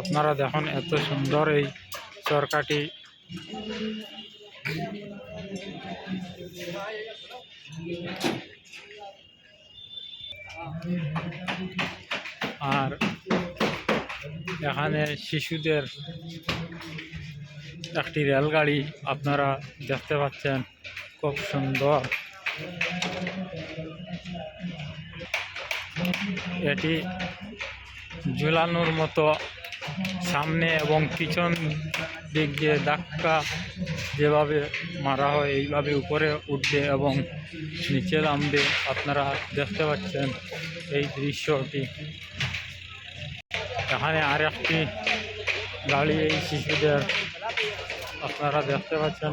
আপনারা দেখুন এত সুন্দর এই চরকাটি। আর এখানে শিশুদের একটি রেলগাড়ি আপনারা দেখতে পাচ্ছেন, খুব সুন্দর। এটি ঝুলানোর মতো সামনে এবং পিছন দিক দিয়ে ধাক্কা যেভাবে মারা হয়, এইভাবে উপরে উঠবে এবং নিচে নামবে। আপনারা দেখতে পাচ্ছেন এই দৃশ্যটি। এখানে আর একটি গাড়ি, এই শিশুদের আপনারা দেখতে পাচ্ছেন।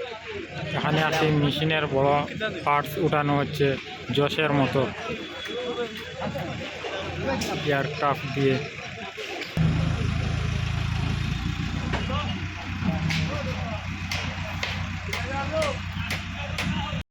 এখানে আছে মেশিনের বড় পার্টস উঠানো হচ্ছে জশের মতো। এয়ারক্রাফট দিয়ে।